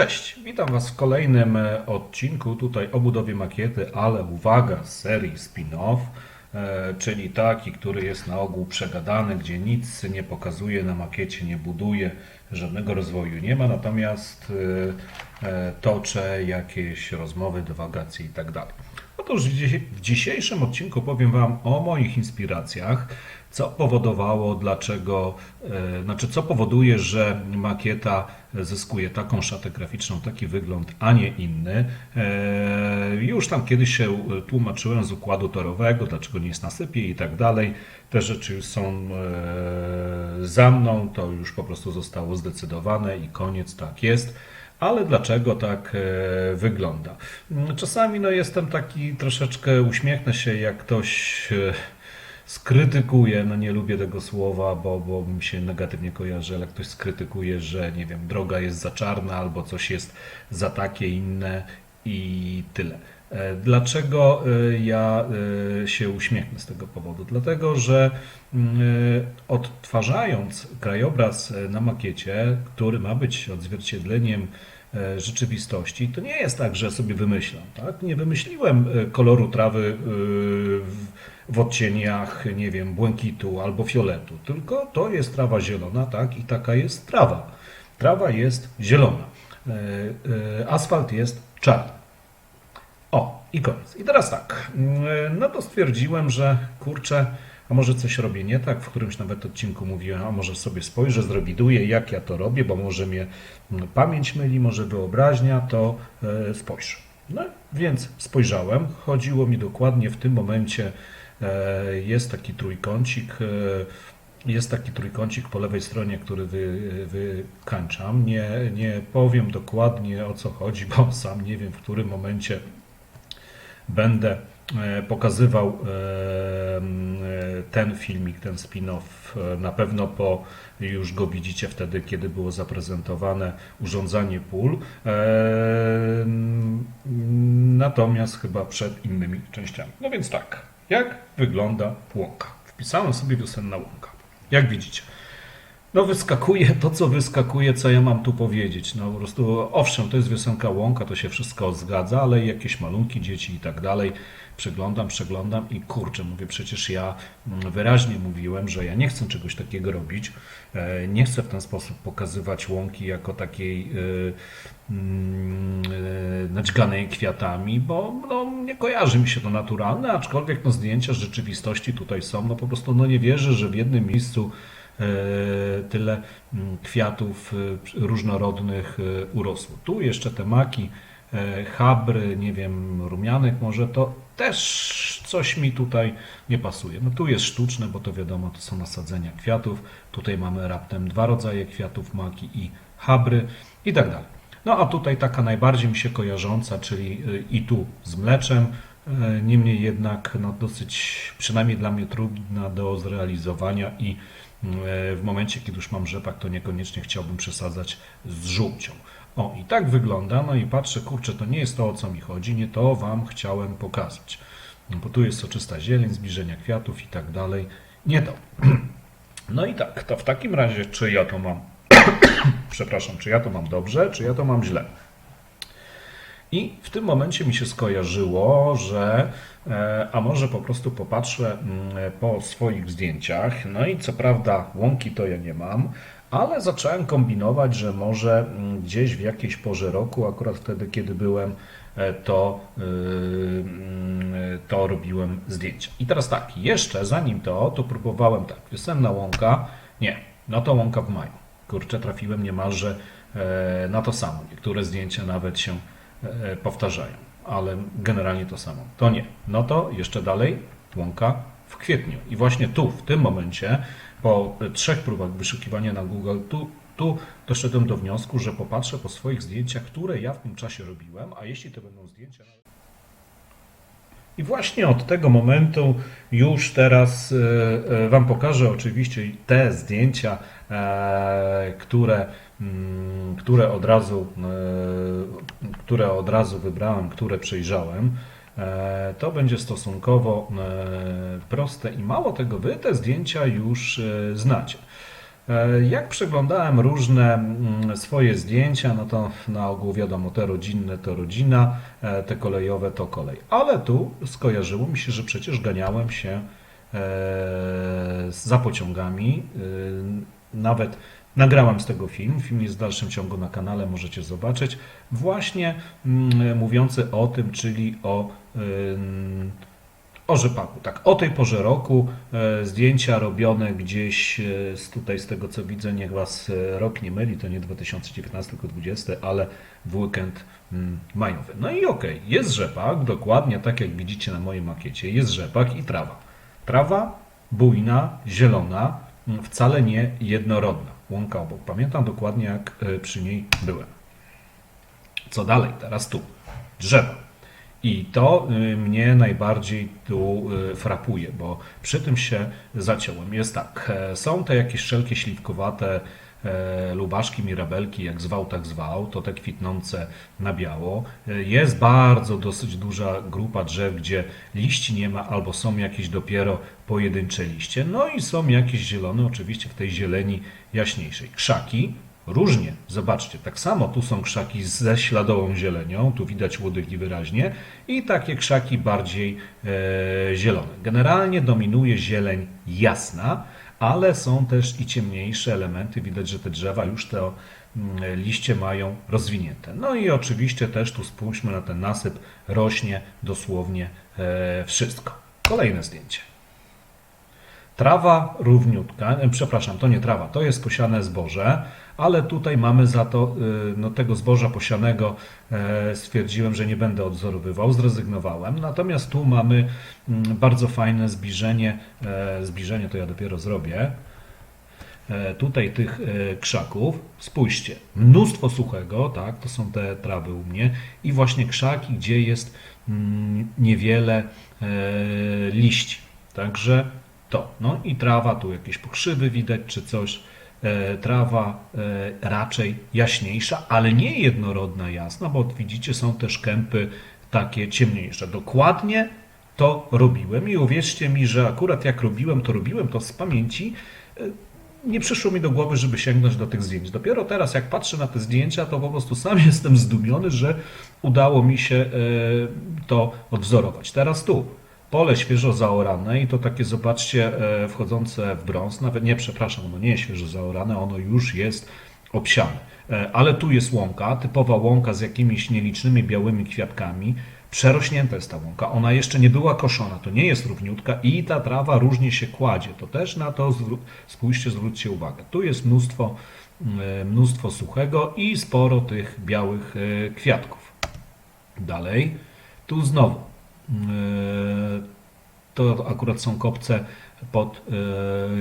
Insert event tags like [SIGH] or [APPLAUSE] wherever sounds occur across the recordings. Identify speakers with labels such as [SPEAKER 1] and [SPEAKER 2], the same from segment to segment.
[SPEAKER 1] Cześć, witam Was w kolejnym e, odcinku tutaj o budowie makiety, ale uwaga, z serii spin-off, e, czyli taki, który jest na ogół przegadany, gdzie nic nie pokazuje na makiecie, nie buduje, żadnego rozwoju nie ma, natomiast e, toczę jakieś rozmowy, dywagacje i tak. Otóż w dzisiejszym odcinku powiem Wam o moich inspiracjach, co powodowało, dlaczego, e, znaczy co powoduje, że makieta zyskuje taką szatę graficzną, taki wygląd, a nie inny. E, Już tam kiedyś się tłumaczyłem z układu torowego, dlaczego nie jest na sypie i tak dalej. Te rzeczy już są e, za mną, to już po prostu zostało zdecydowane i koniec, tak jest. Ale dlaczego tak wygląda? Mm, Czasami no, jestem taki troszeczkę, uśmiechnę się, jak ktoś skrytykuje, no nie lubię tego słowa, bo, bo mi się negatywnie kojarzy, ale ktoś skrytykuje, że nie wiem, droga jest za czarna albo coś jest za takie inne i tyle. E, Dlaczego e, ja e, się uśmiechnę z tego powodu? Dlatego, że mm, odtwarzając krajobraz na makiecie, który ma być odzwierciedleniem rzeczywistości, to nie jest tak, że sobie wymyślam. Tak? Nie wymyśliłem koloru trawy w, w odcieniach, nie wiem, błękitu albo fioletu, tylko to jest trawa zielona, tak? I taka jest trawa. Trawa jest zielona. E, e, Asfalt jest czarny. O, i koniec. I teraz tak. mm, No to stwierdziłem, że kurczę, a może coś robię nie tak. W którymś nawet odcinku mówiłem, a może sobie spojrzę, zrewiduję, jak ja to robię, bo może mnie mm, pamięć myli, może wyobraźnia, to e, spojrzę. No więc spojrzałem. Chodziło mi dokładnie w tym momencie, e, jest taki trójkącik. e, Jest taki trójkącik po lewej stronie, który wy, wykańczam. Nie, nie powiem dokładnie o co chodzi, bo [LAUGHS] sam nie wiem w którym momencie będę e, pokazywał e, e, ten filmik, ten spin-off. e, Na pewno po już go widzicie wtedy, kiedy było zaprezentowane urządzanie pól. E, Natomiast chyba przed innymi częściami. No więc tak, jak wygląda łąka? Wpisałem sobie wiosenna łąka. Jak widzicie. No wyskakuje to, co wyskakuje, co ja mam tu powiedzieć. No po prostu, owszem, to jest wiosenka łąka, to się wszystko zgadza, ale jakieś malunki, dzieci i tak dalej. Przeglądam, przeglądam i kurczę, mówię, przecież ja mm, wyraźnie mówiłem, że ja nie chcę czegoś takiego robić. E, Nie chcę w ten sposób pokazywać łąki jako takiej e, mm, e, naćganej kwiatami, bo no, nie kojarzy mi się to naturalne, aczkolwiek no, zdjęcia z rzeczywistości tutaj są. No po prostu no, nie wierzę, że w jednym miejscu tyle mm, kwiatów e, różnorodnych e, urosło. Tu jeszcze te maki, e, chabry, nie wiem, rumianek może, to też coś mi tutaj nie pasuje. No tu jest sztuczne, bo to wiadomo, to są nasadzenia kwiatów. Tutaj mamy raptem dwa rodzaje kwiatów, maki i chabry i tak dalej. No a tutaj taka najbardziej mi się kojarząca, czyli i tu z mleczem, e, niemniej jednak no, dosyć, przynajmniej dla mnie trudna do zrealizowania i e, w momencie, kiedy już mam rzepak, to niekoniecznie chciałbym przesadzać z żółcią. O, i tak wygląda, no i patrzę, kurczę, to nie jest to, o co mi chodzi, nie to Wam chciałem pokazać. No, bo tu jest soczysta zieleń, zbliżenia kwiatów i tak dalej. Nie to. [CLEARS THROAT] No i tak, to w takim razie, czy ja to mam, [CLEARS THROAT] przepraszam, czy ja to mam dobrze, czy ja to mam źle? I w tym momencie mi się skojarzyło, że e, a może po prostu popatrzę mm, po swoich zdjęciach. No i co prawda łąki to ja nie mam, ale zacząłem kombinować, że może mm, gdzieś w jakiejś porze roku, akurat wtedy, kiedy byłem, e, to, y, mm, to robiłem zdjęcia. I teraz tak, jeszcze zanim to, to próbowałem tak, wiosenna łąka, nie, no to łąka w maju. Kurczę, trafiłem niemalże e, na to samo. Niektóre zdjęcia nawet się powtarzają, ale generalnie to samo. To nie. No to jeszcze dalej łąka w kwietniu. I właśnie tu, w tym momencie, po e, trzech próbach wyszukiwania na Google, tu, tu doszedłem do wniosku, że popatrzę po swoich zdjęciach, które ja w tym czasie robiłem, a jeśli to będą zdjęcia. I właśnie od tego momentu już teraz e, e, Wam pokażę oczywiście te zdjęcia, e, które, które, od razu, e, które od razu wybrałem, które przejrzałem. E, To będzie stosunkowo e, proste i mało tego, Wy te zdjęcia już znacie. Jak przeglądałem różne mm, swoje zdjęcia, no to na ogół wiadomo, te rodzinne to rodzina, te kolejowe to kolej. Ale tu skojarzyło mi się, że przecież ganiałem się za pociągami. Nawet nagrałem z tego film. Film jest w dalszym ciągu na kanale, możecie zobaczyć. Właśnie mm, mówiący o tym, czyli o o rzepaku, tak. O tej porze roku e, zdjęcia robione gdzieś e, z tutaj z tego co widzę, niech Was e, rok nie myli, to nie 2019, tylko 2020, ale w weekend mm, majowy. No i okej, jest rzepak, dokładnie tak jak widzicie na mojej makiecie, jest rzepak i trawa. Trawa bujna, zielona, mm, wcale nie jednorodna. Łąka obok. Pamiętam dokładnie jak e, przy niej byłem. Co dalej? Teraz tu. Drzewa. I to y, mnie najbardziej tu y, frapuje, bo przy tym się zaciąłem. Jest tak, e, są te jakieś wszelkie śliwkowate lubaszki, mirabelki, jak zwał, tak zwał, to te kwitnące na biało. E, Jest bardzo dosyć duża grupa drzew, gdzie liści nie ma, albo są jakieś dopiero pojedyncze liście. No i są jakieś zielone, oczywiście w tej zieleni jaśniejszej. Krzaki, Różnie, zobaczcie, tak samo tu są krzaki ze śladową zielenią, tu widać łodygi wyraźnie i takie krzaki bardziej e, zielone. Generalnie dominuje zieleń jasna, ale są też i ciemniejsze elementy, widać, że te drzewa już te mm, liście mają rozwinięte. No i oczywiście też tu spójrzmy na ten nasyp, rośnie dosłownie e, wszystko. Kolejne zdjęcie. Trawa równiutka, e, przepraszam, to nie trawa, to jest posiane zboże, ale tutaj mamy za to, y, no tego zboża posianego e, stwierdziłem, że nie będę odzorowywał, zrezygnowałem. Natomiast tu mamy mm, bardzo fajne zbliżenie, e, zbliżenie to ja dopiero zrobię, e, tutaj tych krzaków. Spójrzcie, mnóstwo suchego, tak, to są te trawy u mnie i właśnie krzaki, gdzie jest mm, niewiele liści. Także to. No i trawa, tu jakieś pokrzywy widać czy coś. E, Trawa e, raczej jaśniejsza, ale nie jednorodna jasna, bo widzicie, są też kępy takie ciemniejsze. Dokładnie to robiłem i uwierzcie mi, że akurat jak robiłem, to robiłem to z pamięci. E, Nie przyszło mi do głowy, żeby sięgnąć do tych zdjęć. Dopiero teraz, jak patrzę na te zdjęcia, to po prostu sam [LAUGHS] jestem zdumiony, że udało mi się to odwzorować. Teraz tu. Pole świeżo zaorane i to takie, zobaczcie, e, wchodzące w brąz, nawet nie, przepraszam, ono nie jest świeżo zaorane, ono już jest obsiane. E, Ale tu jest łąka, typowa łąka z jakimiś nielicznymi białymi kwiatkami. Przerośnięta jest ta łąka, ona jeszcze nie była koszona, to nie jest równiutka i ta trawa różnie się kładzie. To też na to spójrzcie, zwróćcie uwagę. Tu jest mnóstwo, e, mnóstwo suchego i sporo tych białych e, kwiatków. Dalej, tu znowu. E, To akurat są kopce pod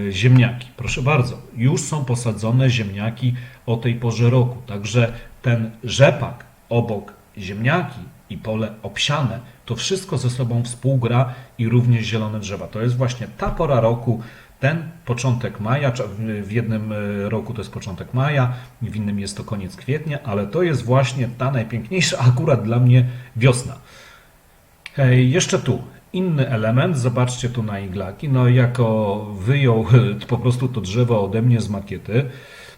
[SPEAKER 1] e, ziemniaki. Proszę bardzo, już są posadzone ziemniaki o tej porze roku. Także ten rzepak obok ziemniaki i pole obsiane, to wszystko ze sobą współgra i również zielone drzewa. To jest właśnie ta pora roku, ten początek maja, w jednym e, roku to jest początek maja, w innym jest to koniec kwietnia, ale to jest właśnie ta najpiękniejsza akurat dla mnie wiosna. Jeszcze tu. Inny element, zobaczcie tu na iglaki. No, jako wyjął [LAUGHS] po prostu to drzewo ode mnie z makiety.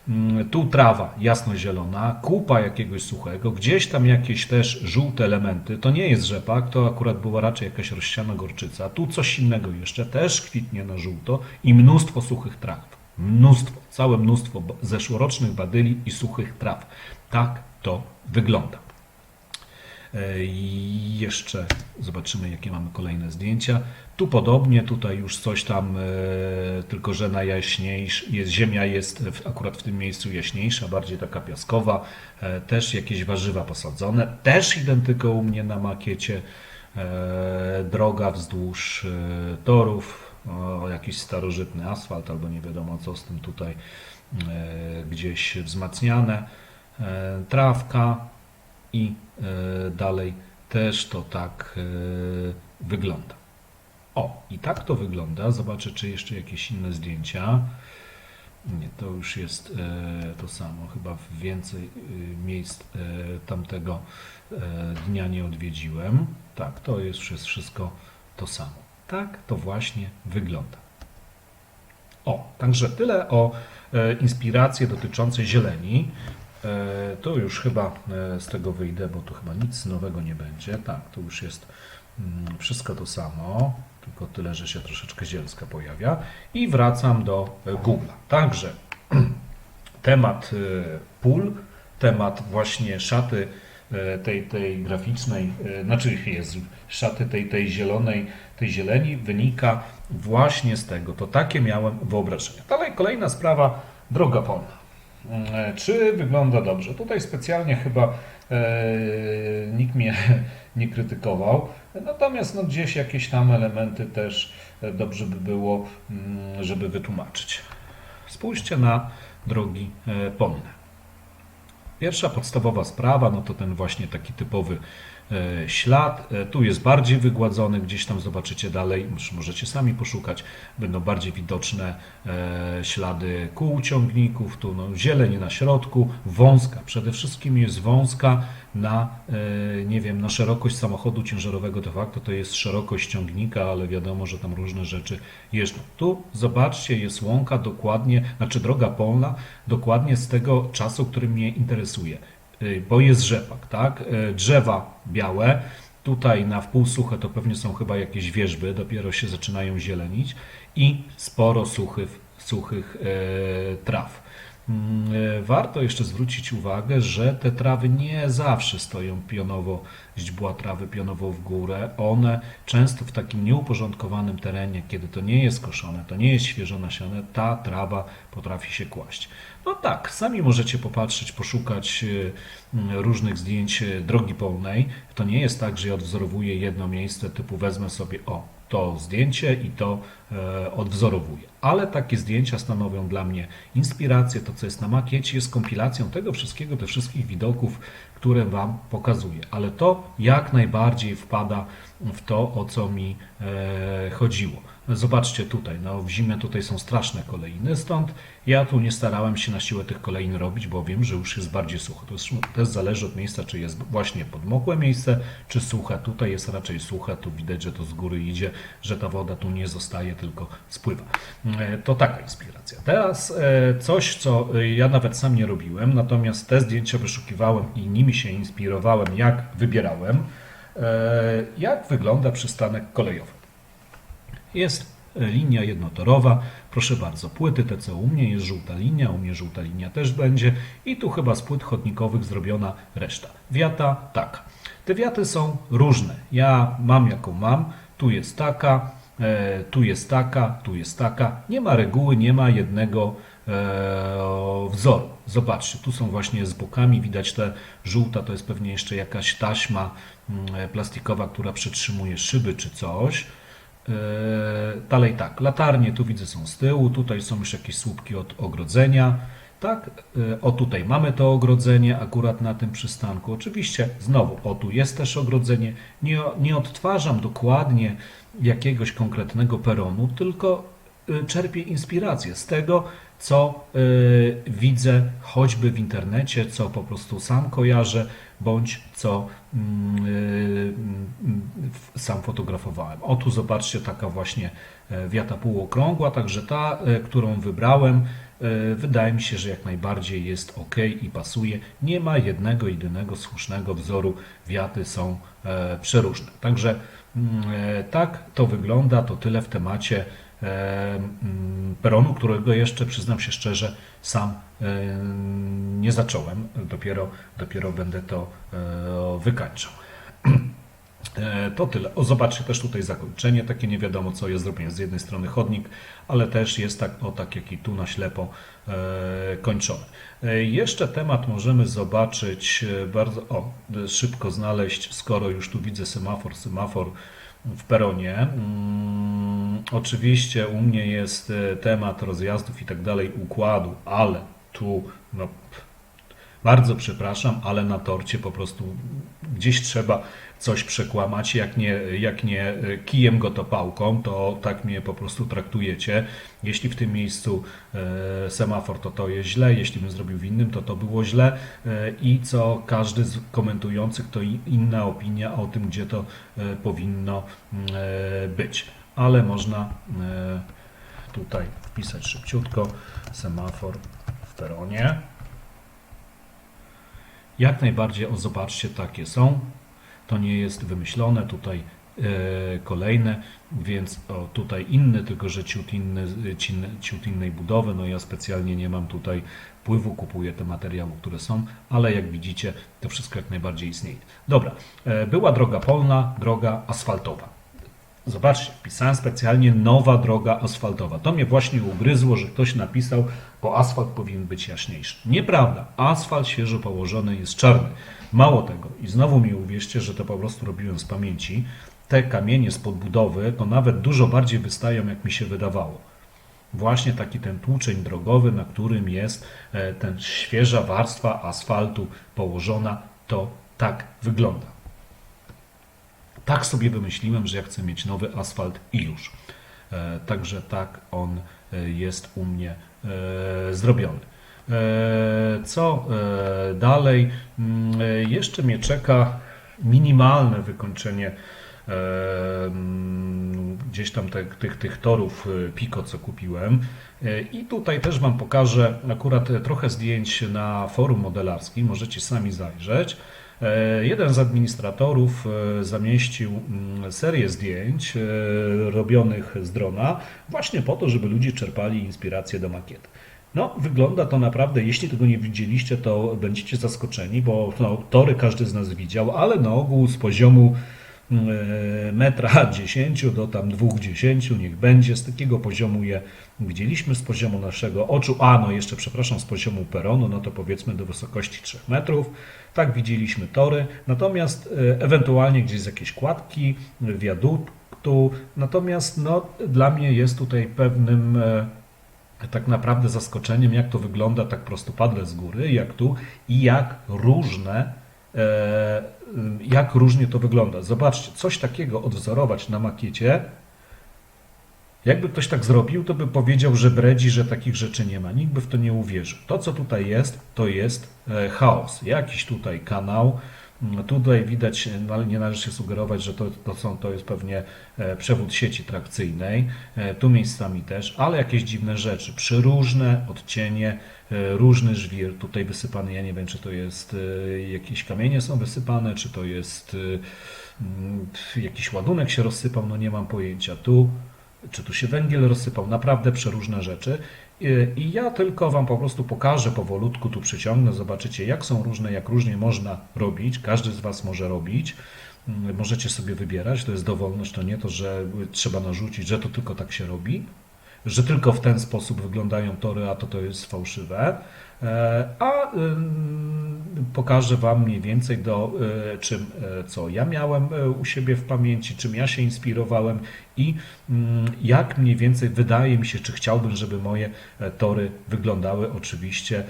[SPEAKER 1] Mm, Tu trawa jasnozielona, kupa jakiegoś suchego, gdzieś tam jakieś też żółte elementy. To nie jest rzepak, to akurat była raczej jakaś rozsiana gorczyca. Tu coś innego jeszcze, też kwitnie na żółto i mnóstwo suchych traw. Mnóstwo, całe mnóstwo zeszłorocznych badyli i suchych traw. Tak to wygląda. E, I jeszcze zobaczymy, jakie mamy kolejne zdjęcia. Tu podobnie, tutaj już coś tam, e, tylko że na jaśniejsz, jest, ziemia jest akurat w tym miejscu jaśniejsza, bardziej taka piaskowa. E, Też jakieś warzywa posadzone. Też identyko u mnie na makiecie. Droga wzdłuż torów, jakiś starożytny asfalt, albo nie wiadomo co z tym tutaj gdzieś wzmacniane. Trawka, i e, dalej też to tak e, wygląda. O, i tak to wygląda. Zobaczę, czy jeszcze jakieś inne zdjęcia. Nie, to już jest e, to samo. Chyba w więcej miejsc tamtego dnia nie odwiedziłem. Tak, to jest wszystko to samo. Tak to właśnie wygląda. O, także tyle o inspiracje dotyczące zieleni. E, To już chyba e, z tego wyjdę, bo tu chyba nic nowego nie będzie. Tak, to już jest mm, wszystko to samo, tylko tyle, że się troszeczkę zielska pojawia. I wracam do e, Google'a. Także [CLEARS THROAT] temat pól, temat właśnie szaty tej, tej graficznej, znaczy jest szaty tej, tej zielonej, tej zieleni wynika właśnie z tego. To takie miałem wyobrażenia. Dalej kolejna sprawa, droga polna. E, Czy wygląda dobrze? Tutaj specjalnie chyba e, nikt mnie [LAUGHS] nie krytykował, natomiast no, gdzieś jakieś tam elementy też e, dobrze by było, mm, żeby wytłumaczyć. Spójrzcie na drogi polne. Pierwsza podstawowa sprawa, no to ten właśnie taki typowy ślad. E, Tu jest bardziej wygładzony, gdzieś tam zobaczycie dalej, możecie sami poszukać, będą bardziej widoczne e, ślady kół ciągników, tu no, zieleń na środku, wąska, przede wszystkim jest wąska na, e, nie wiem, na szerokość samochodu ciężarowego. De facto to jest szerokość ciągnika, ale wiadomo, że tam różne rzeczy jeżdżą. Tu zobaczcie, jest łąka dokładnie, znaczy droga polna, dokładnie z tego czasu, który mnie interesuje, bo jest rzepak, tak? Y, Drzewa białe, tutaj na wpół suche to pewnie są chyba jakieś wierzby, dopiero się zaczynają zielenić i sporo suchych, suchych e, traw. Mm, Warto jeszcze zwrócić uwagę, że te trawy nie zawsze stoją pionowo, źdźbła trawy pionowo w górę. One często w takim nieuporządkowanym terenie, kiedy to nie jest koszone, to nie jest świeżo nasione, ta trawa potrafi się kłaść. No tak, sami możecie popatrzeć, poszukać mm, różnych zdjęć e, drogi polnej. To nie jest tak, że ja odwzorowuję jedno miejsce, typu wezmę sobie o to zdjęcie i to odwzorowuję. Ale takie zdjęcia stanowią dla mnie inspirację. To, co jest na makiecie, jest kompilacją tego wszystkiego, tych wszystkich widoków, które Wam pokazuję. Ale to jak najbardziej wpada w to, o co mi e, chodziło. Zobaczcie tutaj, no w zimie tutaj są straszne kolejny, stąd ja tu nie starałem się na siłę tych kolejn robić, bo wiem, że już jest bardziej sucho. To też zależy od miejsca, czy jest właśnie podmokłe miejsce, czy suche. Tutaj jest raczej suche, tu widać, że to z góry idzie, że ta woda tu nie zostaje, tylko spływa. E, To taka inspiracja. Teraz e, coś, co e, ja nawet sam nie robiłem, natomiast te zdjęcia wyszukiwałem i nimi się inspirowałem, jak wybierałem, jak wygląda przystanek kolejowy. Jest linia jednotorowa. Proszę bardzo, płyty te co u mnie jest żółta linia, u mnie żółta linia też będzie i tu chyba z płyt chodnikowych zrobiona reszta. Wiata tak. Te wiaty są różne. Ja mam jaką mam. Tu jest taka, tu jest taka, tu jest taka. Nie ma reguły, nie ma jednego e, wzoru. Zobaczcie, tu są właśnie z bokami, widać te żółta, to jest pewnie jeszcze jakaś taśma mm, plastikowa, która przytrzymuje szyby czy coś. E, Dalej tak, latarnie tu widzę są z tyłu, tutaj są już jakieś słupki od ogrodzenia. Tak, e, o tutaj mamy to ogrodzenie akurat na tym przystanku. Oczywiście znowu, o tu jest też ogrodzenie. Nie, nie odtwarzam dokładnie jakiegoś konkretnego peronu, tylko e, czerpię inspirację z tego, co e, widzę choćby w internecie, co po prostu sam kojarzę, bądź co mm, w- sam fotografowałem. O tu zobaczcie, taka właśnie wiata półokrągła, także ta, e, którą wybrałem, wydaje mi się, że jak najbardziej jest ok i pasuje. Nie ma jednego, jedynego słusznego wzoru, wiaty są e, przeróżne. Także mm, e, tak to wygląda, to tyle w temacie e, mm, peronu, którego jeszcze przyznam się szczerze, sam e, nie zacząłem. Dopiero, dopiero będę to e, wykańczał. [CLEARS THROAT] E, To tyle. O, zobaczcie też tutaj zakończenie, takie nie wiadomo co jest zrobione. Z jednej strony chodnik, ale też jest tak, o tak jak i tu na ślepo e, kończony. E, jeszcze temat możemy zobaczyć e, bardzo, o, szybko znaleźć, skoro już tu widzę semafor, semafor w peronie. Mm, oczywiście u mnie jest e, temat rozjazdów i tak dalej, układu, ale tu no, bardzo przepraszam, ale na torcie po prostu gdzieś trzeba coś przekłamać. Jak nie, jak nie e, kijem gotopałką, to tak mnie po prostu traktujecie. Jeśli w tym miejscu e, semafor, to to jest źle. Jeśli bym zrobił w innym, to to było źle. E, I co każdy z komentujących, to inna opinia o tym, gdzie to powinno być. Ale można tutaj wpisać szybciutko. Semafor w peronie. Jak najbardziej, o zobaczcie, takie są. To nie jest wymyślone, tutaj e, kolejne, więc o, tutaj inny, tylko że ciut, inny, ciut innej budowy. No ja specjalnie nie mam tutaj wpływu, kupuję te materiały, które są, ale jak widzicie, to wszystko jak najbardziej istnieje. Dobra, e, była droga polna, droga asfaltowa. Zobaczcie, pisałem specjalnie nowa droga asfaltowa. To mnie właśnie ugryzło, że ktoś napisał, bo asfalt powinien być jaśniejszy. Nieprawda. Asfalt świeżo położony jest czarny. Mało tego, i znowu mi uwierzcie, że to po prostu robiłem z pamięci. Te kamienie z podbudowy to nawet dużo bardziej wystają, jak mi się wydawało. Właśnie taki ten tłuczeń drogowy, na którym jest e, ten świeża warstwa asfaltu położona, to tak wygląda. Tak sobie wymyśliłem, że ja chcę mieć nowy asfalt i już. E, Także tak on e, jest u mnie e, zrobiony. Co dalej? Mm, Jeszcze mnie czeka minimalne wykończenie mm, gdzieś tam te, tych, tych torów Pico, co kupiłem. I tutaj też Wam pokażę akurat trochę zdjęć na forum modelarskim, możecie sami zajrzeć. E, Jeden z administratorów e, zamieścił mm, serię zdjęć e, robionych z drona, właśnie po to, żeby ludzie czerpali inspirację do makiety. No, wygląda to naprawdę, jeśli tego nie widzieliście, to będziecie zaskoczeni, bo no, tory każdy z nas widział, ale na ogół z poziomu mm, metra [LAUGHS] 10 do tam 2,10 niech będzie. Z takiego poziomu je widzieliśmy, z poziomu naszego oczu, a no jeszcze przepraszam, z poziomu peronu, no to powiedzmy do wysokości 3 metrów. Tak widzieliśmy tory, natomiast e, ewentualnie gdzieś z jakiejś kładki, wiaduktu, natomiast no, dla mnie jest tutaj pewnym e, tak naprawdę zaskoczeniem, jak to wygląda tak prostopadle z góry, jak tu i jak różne, e, jak różnie to wygląda. Zobaczcie, coś takiego odwzorować na makiecie, jakby ktoś tak zrobił, to by powiedział, że bredzi, że takich rzeczy nie ma. Nikt by w to nie uwierzył. To, co tutaj jest, to jest e, chaos. Jakiś tutaj kanał. Mm, Tutaj widać, no, ale nie należy się sugerować, że to, to, są, to jest pewnie e, przewód sieci trakcyjnej. E, Tu miejscami też, ale jakieś dziwne rzeczy. Przyróżne odcienie, e, różny żwir tutaj wysypany. Ja nie wiem, czy to jest e, jakieś kamienie są wysypane, czy to jest e, jakiś ładunek się rozsypał, no nie mam pojęcia. Tu czy tu się węgiel rozsypał, naprawdę przeróżne rzeczy. I- ja tylko Wam po prostu pokażę powolutku, tu przyciągnę, zobaczycie jak są różne, jak różnie można robić, każdy z Was może robić. Mm, Możecie sobie wybierać, to jest dowolność, to nie to, że trzeba narzucić, że to tylko tak się robi, że tylko w ten sposób wyglądają tory, a to to jest fałszywe. E, A pokażę Wam mniej więcej do e, czym, e, co ja miałem u siebie w pamięci, czym ja się inspirowałem i jak mniej więcej wydaje mi się, czy chciałbym, żeby moje tory wyglądały. Oczywiście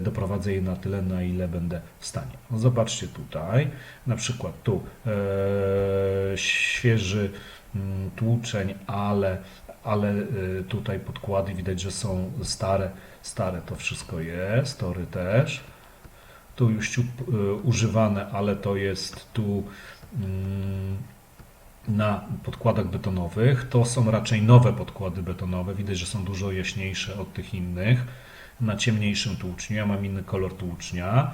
[SPEAKER 1] doprowadzę je na tyle, na ile będę w stanie. No zobaczcie tutaj, na przykład tu świeży tłuczeń, ale, ale e, tutaj podkłady widać, że są stare, stare to wszystko jest, tory też. Tu już ciut e, używane, ale to jest tu mm, na podkładach betonowych. To są raczej nowe podkłady betonowe. Widać, że są dużo jaśniejsze od tych innych. Na ciemniejszym tłuczniu. Ja mam inny kolor tłucznia.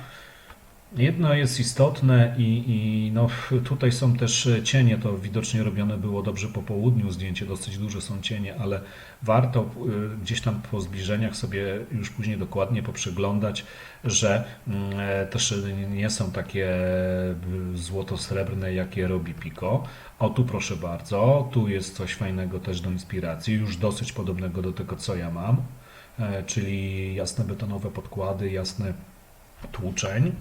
[SPEAKER 1] Jedno jest istotne i, i no, tutaj są też cienie, to widocznie robione było dobrze po południu zdjęcie, dosyć duże są cienie, ale warto y, gdzieś tam po zbliżeniach sobie już później dokładnie poprzeglądać, że mm, e, też nie są takie y, złoto-srebrne, jakie robi Pico. O tu proszę bardzo, tu jest coś fajnego też do inspiracji, już dosyć podobnego do tego, co ja mam, e, czyli jasne betonowe podkłady, jasny tłuczeń.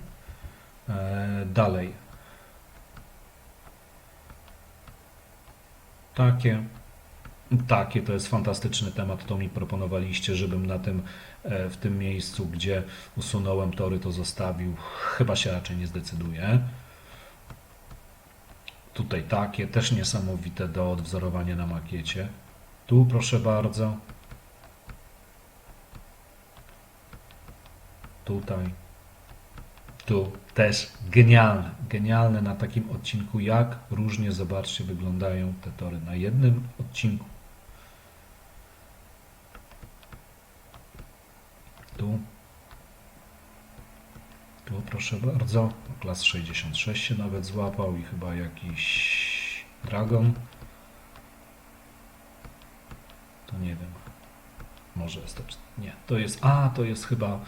[SPEAKER 1] E, Dalej. Takie. Takie to jest fantastyczny temat. To mi proponowaliście, żebym na tym, e, w tym miejscu, gdzie usunąłem tory, to zostawił. Chyba się raczej nie zdecyduję. Tutaj takie, też niesamowite do odwzorowania na makiecie. Tu proszę bardzo. Tutaj tu też genialne, genialne na takim odcinku, jak różnie, zobaczcie, wyglądają te tory na jednym odcinku. Tu, tu proszę bardzo, klas 66 się nawet złapał i chyba jakiś dragon. To nie wiem. Może ST... Nie, to jest... A, to jest chyba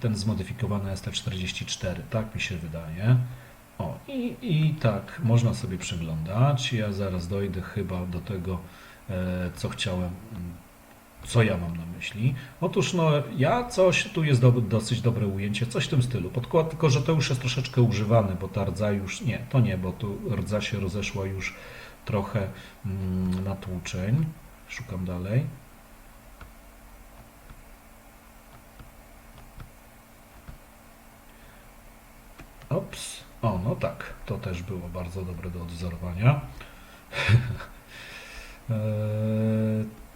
[SPEAKER 1] ten zmodyfikowany ST44. Tak mi się wydaje. O, i, i tak, można sobie przeglądać. Ja zaraz dojdę chyba do tego, e, co chciałem, co ja mam na myśli. Otóż, no, ja coś, tu jest do, dosyć dobre ujęcie, coś w tym stylu. Podkład, tylko, że to już jest troszeczkę używane, bo ta rdza już, nie, to nie, bo tu rdza się rozeszła już trochę mm, na tłuczeń. Szukam dalej. O, no tak. To też było bardzo dobre do odwzorowania. Eee, [LAUGHS]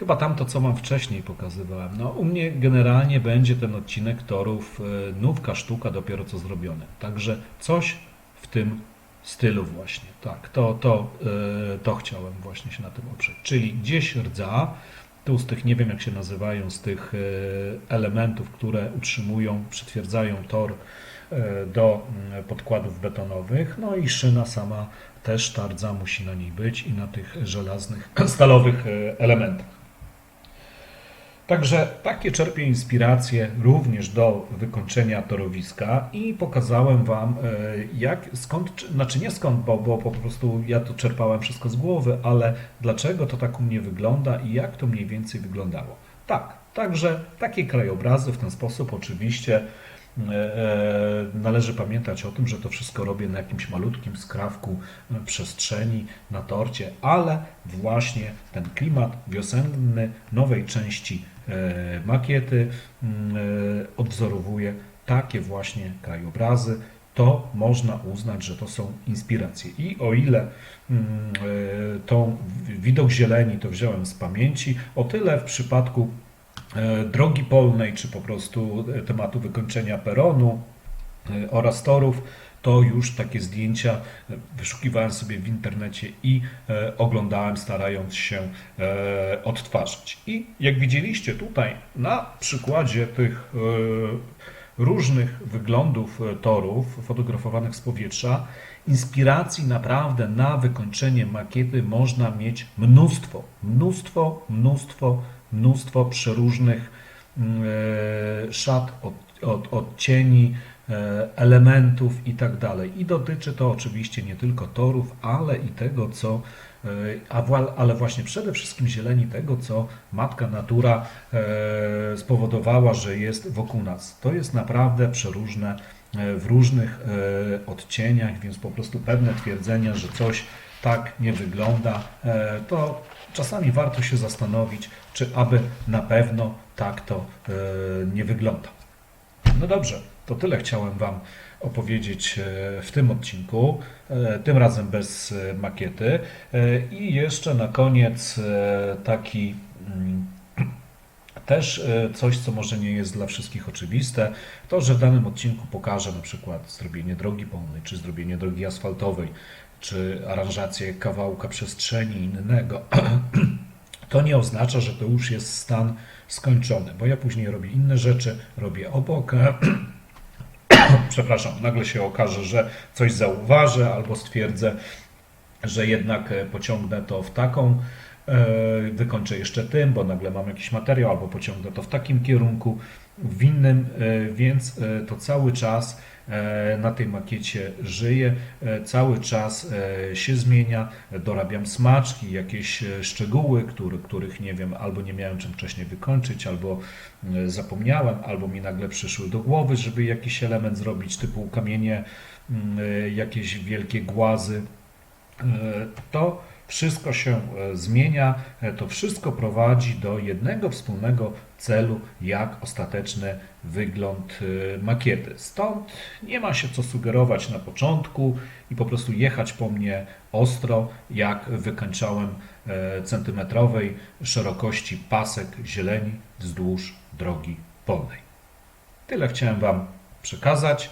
[SPEAKER 1] Chyba tamto, co mam wcześniej pokazywałem. No, u mnie generalnie będzie ten odcinek torów e, nówka sztuka dopiero co zrobione. Także coś w tym stylu właśnie. Tak, to, to, e, to chciałem właśnie się na tym oprzeć. Czyli gdzieś rdza, tu z tych, nie wiem jak się nazywają, z tych e, elementów, które utrzymują, przytwierdzają tor do mm, podkładów betonowych. No i szyna sama też ta rdza musi na niej być i na tych żelaznych, [CLEARS THROAT] stalowych e, elementach. Także takie czerpię inspiracje również do wykończenia torowiska i pokazałem Wam, e, jak, skąd, czy- znaczy nie skąd, bo, bo po prostu ja to czerpałem wszystko z głowy, ale dlaczego to tak u mnie wygląda i jak to mniej więcej wyglądało. Tak, także takie krajobrazy w ten sposób oczywiście e, e, należy pamiętać o tym, że to wszystko robię na jakimś malutkim skrawku e, przestrzeni na torcie, ale właśnie ten klimat wiosenny nowej części e, makiety mm, e, odwzorowuje takie właśnie krajobrazy. To można uznać, że to są inspiracje. I o ile mm, e, tą widok zieleni to wziąłem z pamięci, o tyle w przypadku e, drogi polnej, czy po prostu e, tematu wykończenia peronu e, oraz torów, to już takie zdjęcia e, wyszukiwałem sobie w internecie i e, oglądałem, starając się e, odtwarzać. I jak widzieliście tutaj na przykładzie tych e, różnych wyglądów e, torów fotografowanych z powietrza, inspiracji naprawdę na wykończenie makiety można mieć mnóstwo, mnóstwo, mnóstwo, mnóstwo przeróżnych mm, e, szat, od, od, odcieni, e, elementów i tak dalej. I dotyczy to oczywiście nie tylko torów, ale i tego, co, e, ale właśnie przede wszystkim zieleni tego, co matka natura spowodowała, że jest wokół nas. To jest naprawdę przeróżne w różnych odcieniach, więc po prostu pewne twierdzenia, że coś tak nie wygląda, to czasami warto się zastanowić, czy aby na pewno tak to e, nie wygląda. No dobrze, to tyle chciałem Wam opowiedzieć e, w tym odcinku, e, tym razem bez makiety. I jeszcze na koniec taki mm, [CLEARS THROAT] też coś, co może nie jest dla wszystkich oczywiste, to, że w danym odcinku pokażę na przykład zrobienie drogi polnej, czy zrobienie drogi asfaltowej, czy aranżację kawałka przestrzeni innego. [CLEARS THROAT] To nie oznacza, że to już jest stan skończony, bo ja później robię inne rzeczy, robię obok. [CLEARS THROAT] Przepraszam, nagle się okaże, że coś zauważę albo stwierdzę, że jednak e, pociągnę to w taką, e, wykończę jeszcze tym, bo nagle mam jakiś materiał, albo pociągnę to w takim kierunku, w innym, e, więc to cały czas na tej makiecie żyje, e, cały czas e, się zmienia, dorabiam smaczki, jakieś e, szczegóły, który, których nie wiem, albo nie miałem czym wcześniej wykończyć, albo e, zapomniałem, albo mi nagle przyszły do głowy, żeby jakiś element zrobić, typu kamienie, mm, e, jakieś wielkie głazy, E, to wszystko się e, zmienia, e, to wszystko prowadzi do jednego wspólnego celu, jak ostateczny wygląd e, makiety. Stąd nie ma się co sugerować na początku i po prostu jechać po mnie ostro, jak wykańczałem centymetrowej szerokości pasek zieleni wzdłuż drogi polnej. Tyle chciałem Wam przekazać.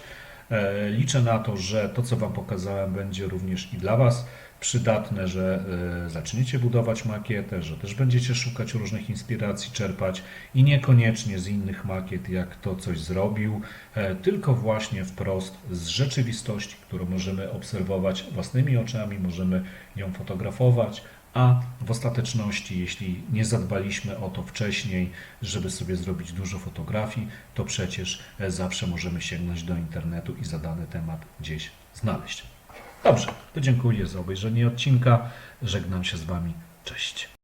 [SPEAKER 1] Liczę na to, że to, co Wam pokazałem, będzie również i dla Was przydatne, że e, zaczniecie budować makietę, że też będziecie szukać różnych inspiracji, czerpać i niekoniecznie z innych makiet, jak to coś zrobił, e, tylko właśnie wprost z rzeczywistości, którą możemy obserwować własnymi oczami, możemy ją fotografować, a w ostateczności, jeśli nie zadbaliśmy o to wcześniej, żeby sobie zrobić dużo fotografii, to przecież e, zawsze możemy sięgnąć do internetu i za dany temat gdzieś znaleźć. Dobrze, to dziękuję za obejrzenie odcinka. Żegnam się z Wami. Cześć.